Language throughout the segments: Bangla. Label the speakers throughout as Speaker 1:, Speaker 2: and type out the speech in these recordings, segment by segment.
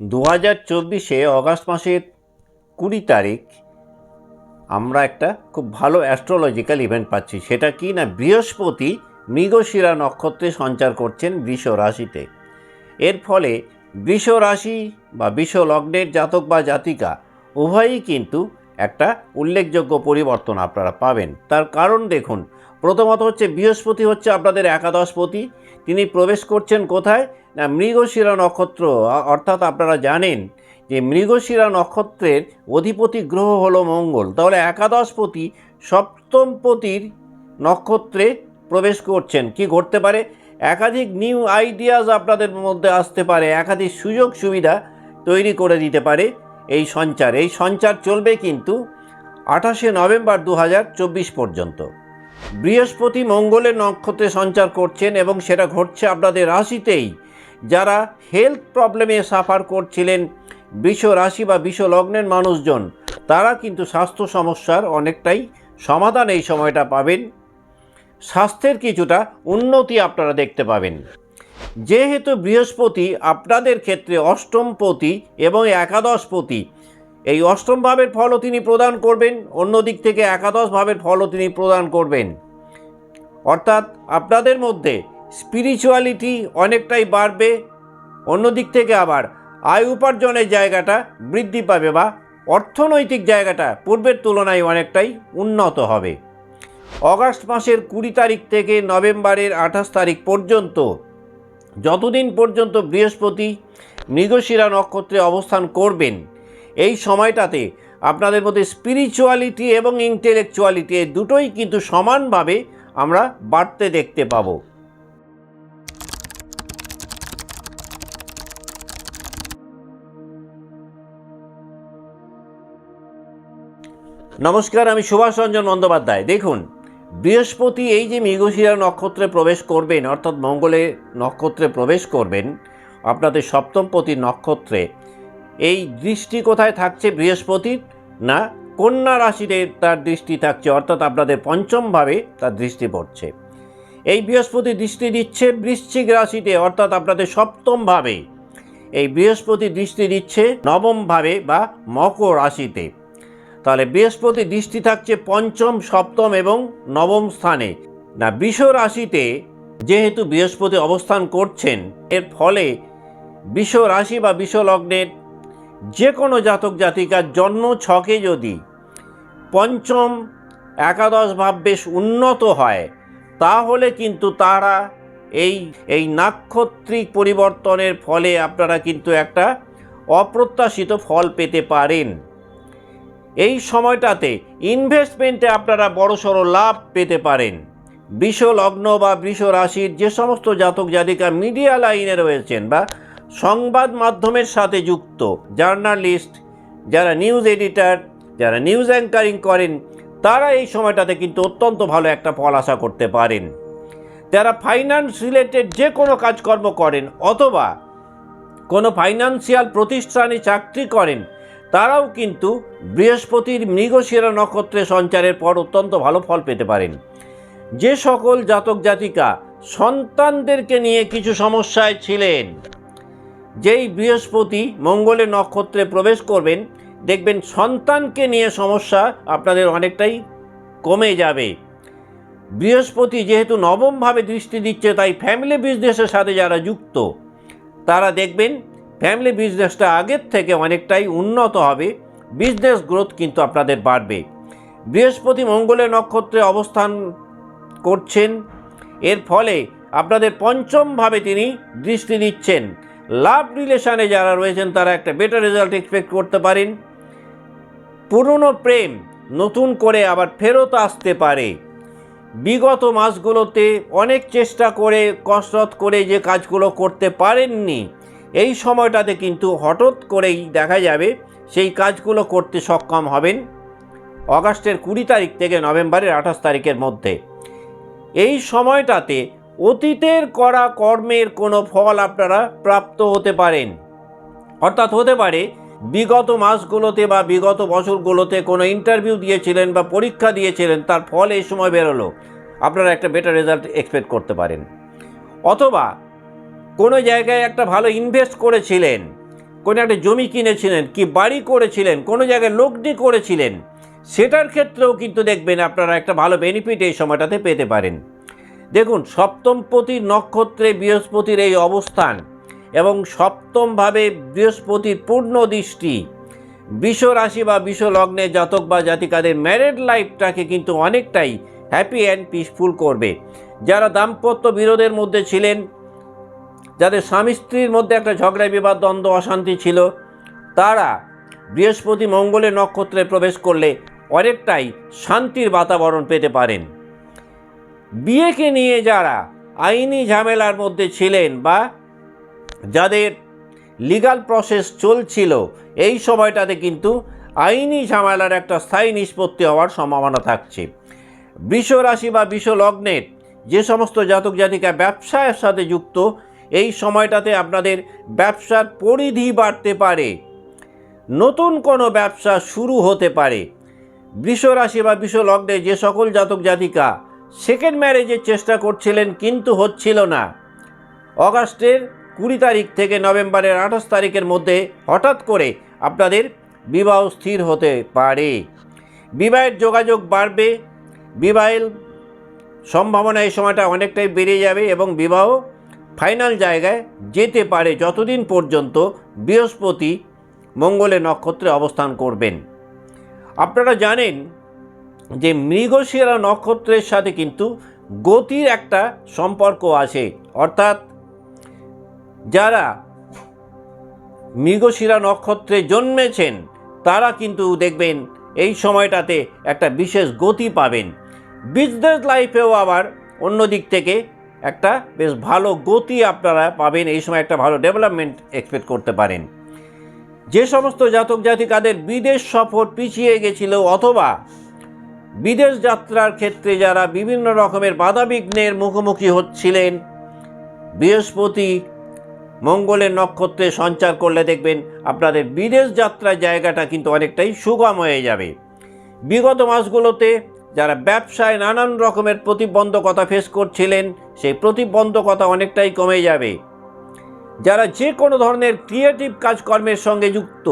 Speaker 1: দু হাজার চব্বিশে অগাস্ট মাসের কুড়ি তারিখ আমরা একটা খুব ভালো অ্যাস্ট্রোলজিক্যাল ইভেন্ট পাচ্ছি। সেটা কি না? বৃহস্পতি মৃগশিরা নক্ষত্রে সঞ্চার করছেন বৃষ রাশিতে। এর ফলে বৃষ রাশি বা বৃষ লগ্নের জাতক বা জাতিকা উভয়ই কিন্তু একটা উল্লেখযোগ্য পরিবর্তন আপনারা পাবেন। তার কারণ দেখুন, প্রথমত হচ্ছে বৃহস্পতি হচ্ছে আপনাদের একাদশপতি তিনি প্রবেশ করছেন কোথায়? না, মৃগশিরা নক্ষত্র। অর্থাৎ আপনারা জানেন যে মৃগশিরা নক্ষত্রের অধিপতি গ্রহ হলো মঙ্গল। তাহলে একাদশপতি সপ্তমপতির নক্ষত্রে প্রবেশ করছেন। কি ঘটতে পারে? একাধিক নিউ আইডিয়াস আপনাদের মধ্যে আসতে পারে। একাধিক সুযোগ সুবিধা তৈরি করে দিতে পারে এই সঞ্চার। এই সঞ্চার চলবে কিন্তু আঠাশে নভেম্বর দু হাজার চব্বিশ পর্যন্ত। বৃহস্পতি মঙ্গলের নক্ষত্রে সঞ্চার করছেন এবং সেটা ঘটছে আপনাদের রাশিতেই। যারা হেলথ প্রবলেমে সাফার করছিলেন, বৃষ রাশি বা বৃষ লগ্নের মানুষজন, তারা কিন্তু স্বাস্থ্য সমস্যার অনেকটাই সমাধান এই সময়টা পাবেন। স্বাস্থ্যের কিছুটা উন্নতি আপনারা দেখতে পাবেন। যেহেতু বৃহস্পতি আপনাদের ক্ষেত্রে অষ্টমপতি এবং একাদশপতি এই অষ্টম ভাবের ফলও তিনি প্রদান করবেন, অন্য দিক থেকে একাদশ ভাবের ফলও তিনি প্রদান করবেন। অর্থাৎ আপনাদের মধ্যে স্পিরিচুয়ালিটি অনেকটাই বাড়বে, অন্য দিক থেকে আবার আয় উপার্জনের জায়গাটা বৃদ্ধি পাবে বা অর্থনৈতিক জায়গাটা পূর্বের তুলনায় অনেকটাই উন্নত হবে। অগাস্ট মাসের কুড়ি তারিখ থেকে নভেম্বরের আঠাশ তারিখ পর্যন্ত, যতদিন পর্যন্ত বৃহস্পতি মৃগশিরা নক্ষত্রে অবস্থান করবেন এই সময়টাতে আপনাদের মধ্যে স্পিরিচুয়ালিটি এবং ইন্টেলেকচুয়ালিটি এই দুটোই কিন্তু সমানভাবে আমরা বাড়তে দেখতে পাবো। নমস্কার, আমি সুভাষ রঞ্জন বন্দ্যোপাধ্যায়। দেখুন, বৃহস্পতি এই যে মৃগশিরা নক্ষত্রে প্রবেশ করবেন, অর্থাৎ মঙ্গলের নক্ষত্রে প্রবেশ করবেন, আপনাদের সপ্তমপতি নক্ষত্রে এই দৃষ্টি কোথায় থাকছে বৃহস্পতির না, কন্যা রাশিতে তার দৃষ্টি থাকছে, অর্থাৎ আপনাদের পঞ্চমভাবে তার দৃষ্টি পড়ছে। এই বৃহস্পতি দৃষ্টি দিচ্ছে বৃশ্চিক রাশিতে, অর্থাৎ আপনাদের সপ্তমভাবে। এই বৃহস্পতি দৃষ্টি দিচ্ছে নবমভাবে বা মকর রাশিতে। তাহলে বৃহস্পতি দৃষ্টি থাকছে পঞ্চম, সপ্তম এবং নবম স্থানে। না, বৃষ রাশিতে যেহেতু বৃহস্পতি অবস্থান করছেন, এর ফলে বৃষ রাশি বা বৃষ লগ্নের যে কোনো জাতক জাতিকার জন্ম ছকে যদি পঞ্চম একাদশ ভাব বেশ উন্নত হয়, তাহলে কিন্তু তারা এই এই নাক্ষত্রিক পরিবর্তনের ফলে আপনারা কিন্তু একটা অপ্রত্যাশিত ফল পেতে পারেন। এই সময়টাতে ইনভেস্টমেন্টে আপনারা বড়সড় লাভ পেতে পারেন। বৃষ লগ্ন বা বৃষ রাশির যে সমস্ত জাতক জাতিকা মিডিয়া লাইনে রয়েছেন বা সংবাদ মাধ্যমের সাথে যুক্ত, জার্নালিস্ট, যারা নিউজ এডিটর, যারা নিউজ অ্যাঙ্কারিং করেন, তারা এই সময়টাতে কিন্তু অত্যন্ত ভালো একটা ফল আশা করতে পারেন। যারা ফাইন্যান্স রিলেটেড যে কোনো কাজকর্ম করেন অথবা কোনো ফাইন্যান্সিয়াল প্রতিষ্ঠানে চাকরি করেন, তারাও কিন্তু বৃহস্পতির মৃগশিরা নক্ষত্রে সঞ্চারের পর অত্যন্ত ভালো ফল পেতে পারেন। যে সকল জাতক জাতিকা সন্তানদেরকে নিয়ে কিছু সমস্যায় ছিলেন। যেই বৃহস্পতি মঙ্গলের নক্ষত্রে প্রবেশ করবেন, দেখবেন সন্তানকে নিয়ে সমস্যা আপনাদের অনেকটাই কমে যাবে। বৃহস্পতি যেহেতু নবমভাবে দৃষ্টি দিচ্ছে, তাই ফ্যামিলি বিজনেসের সাথে যারা যুক্ত, তারা দেখবেন ফ্যামিলি বিজনেসটা আগের থেকে অনেকটাই উন্নত হবে বিজনেস গ্রোথ কিন্তু আপনাদের বাড়বে। বৃহস্পতি মঙ্গলের নক্ষত্রে অবস্থান করছেন, এর ফলে আপনাদের পঞ্চমভাবে তিনি দৃষ্টি দিচ্ছেন। লাভ রিলেশনে যারা রয়েছেন, তারা একটা বেটার রেজাল্ট এক্সপেক্ট করতে পারেন। পুরনো প্রেম নতুন করে আবার ফেরত আসতে পারে। বিগত মাসগুলোতে অনেক চেষ্টা করে, কসরত করে যে কাজগুলো করতে পারেননি, এই সময়টাতে কিন্তু হঠাৎ করেই দেখা যাবে সেই কাজগুলো করতে সক্ষম হবেন অগাস্টের কুড়ি তারিখ থেকে নভেম্বরের আঠাশ তারিখের মধ্যে। এই সময়টাতে অতীতের করা কর্মের কোনো ফল আপনারা প্রাপ্ত হতে পারেন। অর্থাৎ হতে পারে, বিগত মাসগুলোতে বা বিগত বছরগুলোতে কোনো ইন্টারভিউ দিয়েছিলেন বা পরীক্ষা দিয়েছিলেন, তার ফল এই সময় বেরোলো। আপনারা একটা বেটার রেজাল্ট এক্সপেক্ট করতে পারেন। অথবা, কোনো জায়গায় একটা ভালো ইনভেস্ট করেছিলেন, কোনো একটা জমি কিনেছিলেন, কি বাড়ি করেছিলেন, কোনো জায়গায় লগ্নি করেছিলেন, সেটার ক্ষেত্রেও কিন্তু দেখবেন আপনারা একটা ভালো বেনিফিট এই সময়টাতে পেতে পারেন। দেখুন সপ্তমপতির নক্ষত্রে বৃহস্পতির এই অবস্থান এবং সপ্তমভাবে বৃহস্পতির পূর্ণ দৃষ্টি। বিষ রাশি বা বিষ লগ্নে জাতক বা জাতিকাদের ম্যারেড লাইফটাকে কিন্তু অনেকটাই হ্যাপি অ্যান্ড পিসফুল করবে। যারা দাম্পত্য বিরোধের মধ্যে ছিলেন, যাদের স্বামী স্ত্রীর মধ্যে একটা ঝগড়া, বিবাদ, দ্বন্দ্ব, অশান্তি ছিল, তারা বৃহস্পতি মঙ্গলের নক্ষত্রে প্রবেশ করলে অনেকটাই শান্তির বাতাবরণ পেতে পারেন। বিয়েকে নিয়ে যারা আইনি ঝামেলার মধ্যে ছিলেন বা যাদের লিগাল প্রসেস চলছিল, এই সময়টাতে কিন্তু আইনি ঝামেলার একটা স্থায়ী নিষ্পত্তি হওয়ার সম্ভাবনা থাকছে। বৃষ রাশি বা বিষ লগ্নের যে সমস্ত জাতক জাতিকা ব্যবসায়ের সাথে যুক্ত, এই সময়টাতে আপনাদের ব্যবসার পরিধি বাড়তে পারে। নতুন কোনো ব্যবসা শুরু হতে পারে। বৃষ রাশি বা বিষ লগ্নে যে সকল জাতক জাতিকা সেকেন্ড ম্যারেজের চেষ্টা করছিলেন, কিন্তু হচ্ছিল না। অগাস্টের কুড়ি তারিখ থেকে নভেম্বরের আঠাশ তারিখের মধ্যে হঠাৎ করে আপনাদের বিবাহ স্থির হতে পারে। বিবাহের যোগাযোগ বাড়বে, বিবাহের সম্ভাবনা এই সময়টা অনেকটাই বেড়ে যাবে এবং বিবাহ ফাইনাল জায়গায় যেতে পারে যতদিন পর্যন্ত বৃহস্পতি মঙ্গলের নক্ষত্রে অবস্থান করবেন। আপনারা জানেন যে মৃগশিরা নক্ষত্রের সাথে কিন্তু গতির একটা সম্পর্ক আছে। অর্থাৎ যারা মৃগশিরা নক্ষত্রে জন্মেছেন, তারা কিন্তু দেখবেন এই সময়টাতে একটা বিশেষ গতি পাবেন। বিজনেস লাইফেও আবার অন্য দিক থেকে একটা বেশ ভালো গতি আপনারা পাবেন, এই সময় একটা ভালো ডেভেলপমেন্ট এক্সপেক্ট করতে পারেন। যে সমস্ত জাতক জাতিকাদের বিদেশ সফর পিছিয়ে গেছিল অথবা বিদেশ যাত্রার ক্ষেত্রে যারা বিভিন্ন রকমের বাধাবিঘ্নের মুখোমুখি হচ্ছিলেন, বৃহস্পতি মঙ্গলের নক্ষত্রে সঞ্চার করলে দেখবেন আপনাদের বিদেশ যাত্রার জায়গাটা কিন্তু অনেকটাই সুগম হয়ে যাবে। বিগত মাসগুলোতে যারা ব্যবসায় নানান রকমের প্রতিবন্ধকতা ফেস করছিলেন, সেই প্রতিবন্ধকতা অনেকটাই কমে যাবে। যারা যে কোনো ধরনের ক্রিয়েটিভ কাজকর্মের সঙ্গে যুক্ত,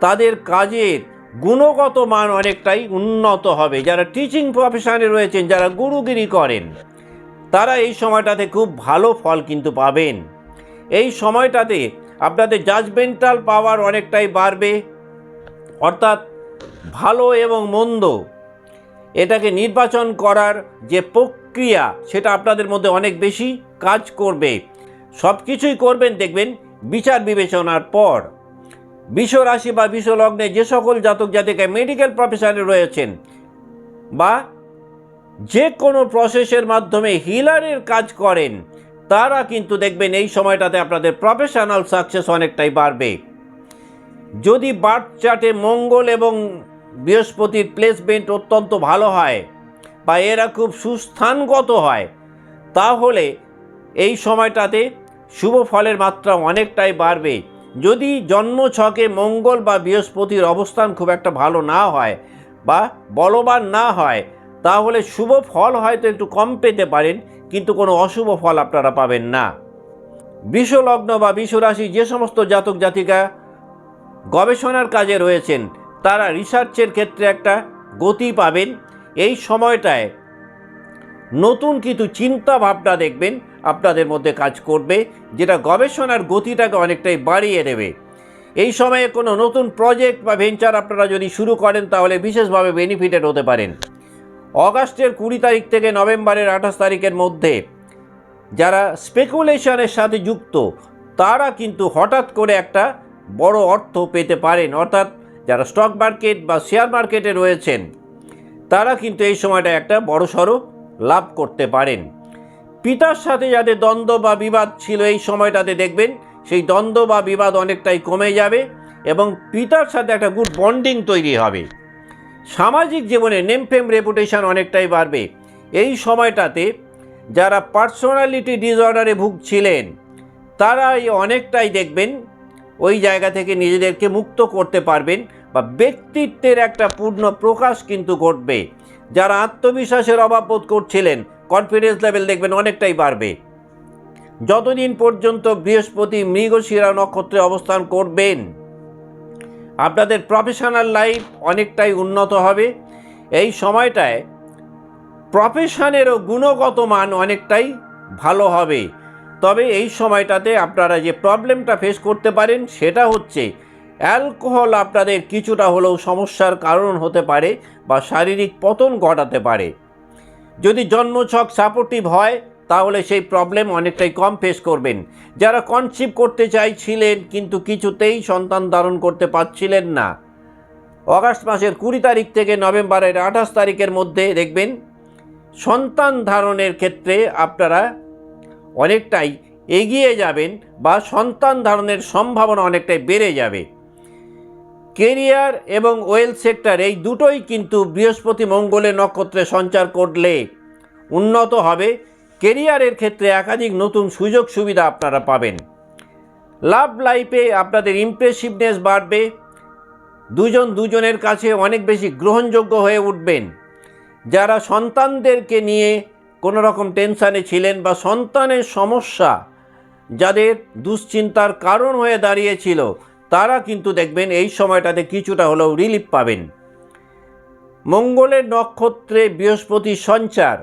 Speaker 1: তাদের কাজের গুণগত মান অনেকটাই উন্নত হবে। যারা টিচিং প্রফেশনে রয়েছেন, যারা গুরুগিরি করেন, তারা এই সময়টাতে খুব ভালো ফল কিন্তু পাবেন। এই সময়টাতে আপনাদের জাজমেন্টাল পাওয়ার অনেকটাই বাড়বে। অর্থাৎ ভালো এবং মন্দ এটাকে নির্বাচন করার যে প্রক্রিয়া, সেটা আপনাদের মধ্যে অনেক বেশি কাজ করবে। সব কিছুই করবেন, দেখবেন, বিচার বিবেচনার পর। বিষ রাশি বা বিষ লগ্নে যে সকল জাতক জাতিকা মেডিকেল প্রফেশনে রয়েছেন বা যে কোনো প্রসেসের মাধ্যমে হিলারের কাজ করেন, তারা কিন্তু দেখবেন এই সময়টাতে আপনাদের প্রফেশনাল সাকসেস অনেকটাই বাড়বে। যদি বার্থ চার্টে মঙ্গল এবং বৃহস্পতির প্লেসমেন্ট অত্যন্ত ভালো হয় বা এরা খুব সুস্থানগত হয়, তাহলে এই সময়টাতে শুভ ফলের মাত্রা অনেকটাই বাড়বে। যদি জন্ম ছকে মঙ্গল বা বৃহস্পতির অবস্থান খুব একটা ভালো না হয় বা বলবান না হয়, তাহলে শুভ ফল হয়তো একটু কম পেতে পারেন, কিন্তু কোনো অশুভ ফল আপনারা পাবেন না। বিশ্বলগ্ন বা বিশ্বরাশি যে সমস্ত জাতক জাতিকা গবেষণার কাজে রয়েছেন, তারা রিসার্চের ক্ষেত্রে একটা গতি পাবেন। এই সময়টায় নতুন কিছু চিন্তা ভাবনা দেখবেন আপনাদের মধ্যে কাজ করবে, যেটা গবেষণার গতিটাকে অনেকটাই বাড়িয়ে দেবে। এই সময়ে কোনো নতুন প্রজেক্ট বা ভেঞ্চার আপনারা যদি শুরু করেন, তাহলে বিশেষভাবে বেনিফিটেড হতে পারেন। অগাস্টের কুড়ি তারিখ থেকে নভেম্বরের আঠাশ তারিখের মধ্যে যারা স্পেকুলেশনের সাথে যুক্ত, তারা কিন্তু হঠাৎ করে একটা বড় অর্থ পেতে পারেন। অর্থাৎ যারা স্টক মার্কেট বা শেয়ার মার্কেটে রয়েছেন, তারা কিন্তু এই সময়টা একটা বড় সড়ো লাভ করতে পারেন। পিতার সাথে যাদের দ্বন্দ্ব বা বিবাদ ছিল এই সময়টাতে দেখবেন, সেই দ্বন্দ্ব বা বিবাদ অনেকটাই কমে যাবে এবং পিতার সাথে একটা গুড বন্ডিং তৈরি হবে। সামাজিক জীবনে নেম ফেম রেপুটেশন অনেকটাই বাড়বে। এই সময়টাতে যারা পার্সোনালিটি ডিসঅর্ডারে ভুগছিলেন তারা এই অনেকটাই দেখবেন, ওই জায়গা থেকে নিজেদেরকে মুক্ত করতে পারবেন বা ব্যক্তিত্বের একটা পূর্ণ প্রকাশ কিন্তু ঘটবে। যারা আত্মবিশ্বাসের অভাব বোধ করছিলেন কনফিডেন্স লেভেল দেখবেন অনেকটাই বাড়বে। যতদিন পর্যন্ত বৃহস্পতি মৃগশিরা নক্ষত্রে অবস্থান করবেন, আপনাদের প্রফেশনাল লাইফ অনেকটাই উন্নত হবে। এই সময়টায় প্রফেশনেরও গুণগত মান অনেকটাই ভালো হবে। তবে এই সময়টাতে আপনারা যে প্রবলেমটা ফেস করতে পারেন, সেটা হচ্ছে অ্যালকোহল আপনাদের কিছুটা হলেও সমস্যার কারণ হতে পারে বা শারীরিক পতন ঘটাতে পারে। যদি জন্মছক সাপোর্টিভ হয়, তাহলে সেই প্রবলেম অনেকটাই কম ফেস করবেন। যারা কনসিভ করতে চাইছিলেন, কিন্তু কিছুতেই সন্তান ধারণ করতে পারছিলেন না। অগাস্ট মাসের কুড়ি তারিখ থেকে নভেম্বরের আঠাশ তারিখের মধ্যে দেখবেন, সন্তান ধারণের ক্ষেত্রে আপনারা অনেকটাই এগিয়ে যাবেন বা সন্তান ধারণের সম্ভাবনা অনেকটাই বেড়ে যাবে। কেরিয়ার এবং ওয়েল সেক্টর, এই দুটোই কিন্তু বৃহস্পতি মঙ্গলে নক্ষত্রে সঞ্চার করলে উন্নত হবে। কেরিয়ারের ক্ষেত্রে একাধিক নতুন সুযোগ সুবিধা আপনারা পাবেন। লাভ লাইফে আপনাদের ইমপ্রেসিভনেস বাড়বে। দুজন দুজনের কাছে অনেক বেশি গ্রহণযোগ্য হয়ে উঠবেন। যারা সন্তানদেরকে নিয়ে কোনো রকম টেনশানে ছিলেন বা সন্তানের সমস্যা যাদের দুশ্চিন্তার কারণ হয়ে দাঁড়িয়েছিল তারা কিন্তু দেখবেন এই সময়টাতে কিছুটা হলেও রিলিফ পাবেন। মঙ্গলের নক্ষত্রে বৃহস্পতি সঞ্চার।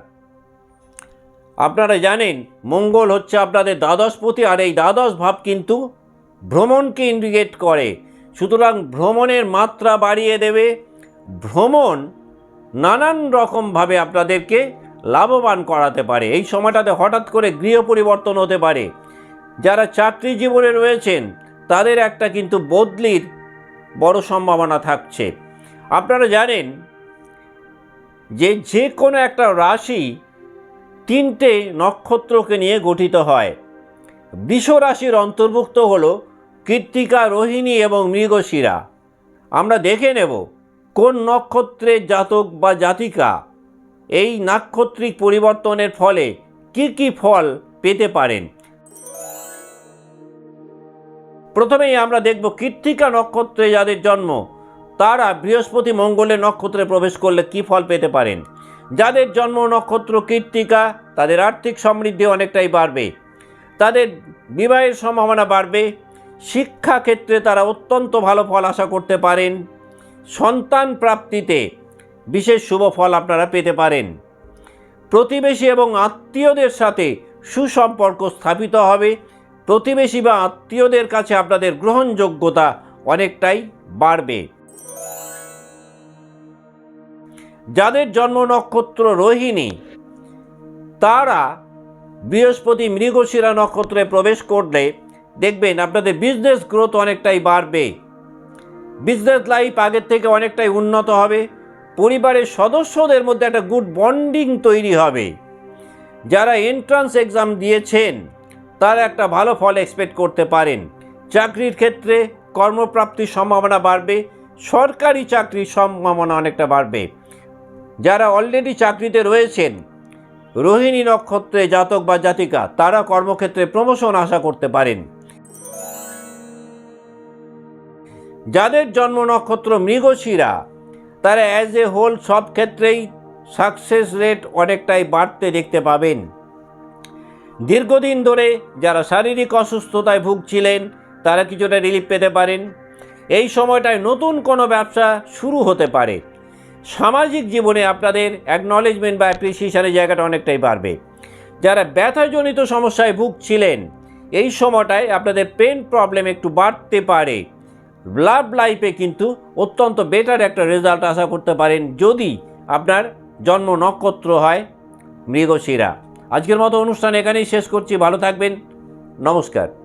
Speaker 1: আপনারা জানেন, মঙ্গল হচ্ছে আপনাদের দ্বাদশপতি আর এই দ্বাদশ ভাব কিন্তু ভ্রমণকে ইন্ডিকেট করে। সুতরাং ভ্রমণের মাত্রা বাড়িয়ে দেবে। ভ্রমণ নানান রকমভাবে আপনাদেরকে লাভবান করাতে পারে। এই সময়টাতে হঠাৎ করে গৃহ পরিবর্তন হতে পারে। যারা চাকরি জীবনে রয়েছেন তাদের একটা কিন্তু বদলির বড় সম্ভাবনা থাকছে। আপনারা জানেন যে যে কোনো একটা রাশি তিনটে নক্ষত্রকে নিয়ে গঠিত হয়। বৃষ রাশির অন্তর্ভুক্ত হল কৃত্তিকা, রোহিণী এবং মৃগশিরা। আমরা দেখে নেব কোন নক্ষত্রের জাতক বা জাতিকা এই নাক্ষত্রিক পরিবর্তনের ফলে কি কি ফল পেতে পারেন। প্রথমেই আমরা দেখব কৃত্তিকা নক্ষত্রে যাদের জন্ম। তারা বৃহস্পতি মঙ্গলের নক্ষত্রে প্রবেশ করলে কি ফল পেতে পারেন? যাদের জন্ম নক্ষত্র কৃত্তিকা তাদের আর্থিক সমৃদ্ধি অনেকটাই বাড়বে। তাদের বিবাহের সম্ভাবনা বাড়বে। শিক্ষা ক্ষেত্রে তারা অত্যন্ত ভালো ফল আশা করতে পারেন। সন্তান প্রাপ্তিতে বিশেষ শুভ ফল আপনারা পেতে পারেন। প্রতিবেশী এবং আত্মীয়দের সাথে সুসম্পর্ক স্থাপিত হবে। প্রতিবেশী বা আত্মীয়দের কাছে আপনাদের গ্রহণযোগ্যতা অনেকটাই বাড়বে। যাদের জন্ম নক্ষত্র রোহিণী, তারা বৃহস্পতি মৃগশিরা নক্ষত্রে প্রবেশ করলে দেখবেন আপনাদের বিজনেস গ্রোথ অনেকটাই বাড়বে। বিজনেস লাইফ আগের থেকে অনেকটাই উন্নত হবে। পরিবারের সদস্যদের মধ্যে একটা গুড বন্ডিং তৈরি হবে। যারা এন্ট্রান্স এক্সাম দিয়েছেন তারা একটা ভালো ফল এক্সপেক্ট করতে পারেন। চাকরির ক্ষেত্রে কর্মপ্রাপ্তির সম্ভাবনা বাড়বে, সরকারি চাকরির সম্ভাবনা অনেকটা বাড়বে। যারা অলরেডি চাকরিতে রয়েছেন, রোহিণী নক্ষত্রে জাতক বা জাতিকা, তারা কর্মক্ষেত্রে প্রমোশন আশা করতে পারেন। যাদের জন্ম নক্ষত্র মৃগশিরা, তারা অ্যাজ এ হোল সব ক্ষেত্রেই সাকসেস রেট অনেকটাই বাড়তে দেখতে পাবেন। দীর্ঘদিন ধরে যারা শারীরিক অসুস্থতায় ভুগছিলেন, তারা কিছুটা রিলিফ পেতে পারেন। এই সময়টায় নতুন কোনো ব্যবসা শুরু হতে পারে। সামাজিক জীবনে আপনাদের অ্যাকনলেজমেন্ট বা অ্যাপ্রিসিয়েশনের জায়গাটা অনেকটাই বাড়বে। যারা ব্যথাজনিত সমস্যায় ভুগছিলেন, এই সময়টায় আপনাদের পেন প্রবলেম একটু বাড়তে পারে। লাভ লাইফে কিন্তু অত্যন্ত বেটার একটা রেজাল্ট আশা করতে পারেন যদি আপনার জন্ম নক্ষত্র হয় মৃগশিরা। আজকের মতো অনুষ্ঠান এখানেই শেষ করছি। ভালো থাকবেন। নমস্কার।